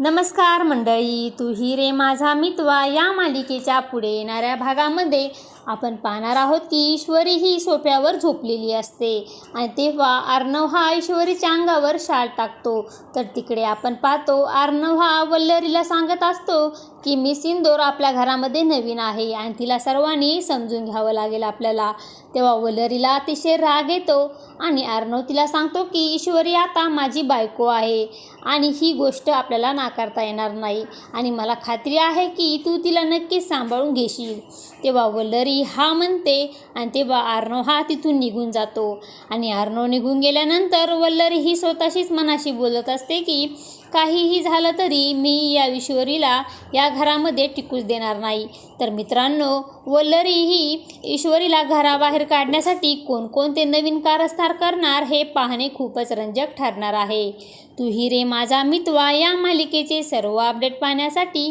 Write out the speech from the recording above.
नमस्कार मंडळी तू ही रे माझा मितवा या मालिकेच्या पुढे येणाऱ्या भागामध्ये आपण पाहणार आहोत की ईश्वरी ही सोप्यावर झोपलेली असते आणि तेव्हा अर्णव हा ईश्वरीच्या अंगावर शाल टाकतो. तर तिकडे आपण पाहतो अर्णव हा वल्लरीला सांगत असतो की मी सिंदोर आपल्या घरामध्ये नवीन आहे आणि तिला सर्वांनी समजून घ्यावं लागेल आपल्याला. तेव्हा वल्लरीला अतिशय राग येतो आणि अर्णव तिला सांगतो की ईश्वरी आता माझी बायको आहे आणि ही गोष्ट आपल्याला नाकारता येणार नाही आणि मला खात्री आहे की तू तिला नक्कीच सांभाळून घेशील. तेव्हा वल्लरी हा म्हणते आणि तेव्हा अर्णव हा तिथून निघून जातो. आणि अर्णव निघून गेल्यानंतर वल्लरी ही स्वतःशीच मनाशी बोलत असते की काहीही झालं तरी मी या ईश्वरीला या घरामध्ये टिकूच देणार नाही. तर मित्रांनो वल्लरी ही ईश्वरीला घराबाहेर काढण्यासाठी कोणकोणते नवीन कारस्थान करणार हे पाहणे खूपच रंजक ठरणार आहे. तू ही रे माझा मितवा या मालिकेचे सर्व अपडेट पाहण्यासाठी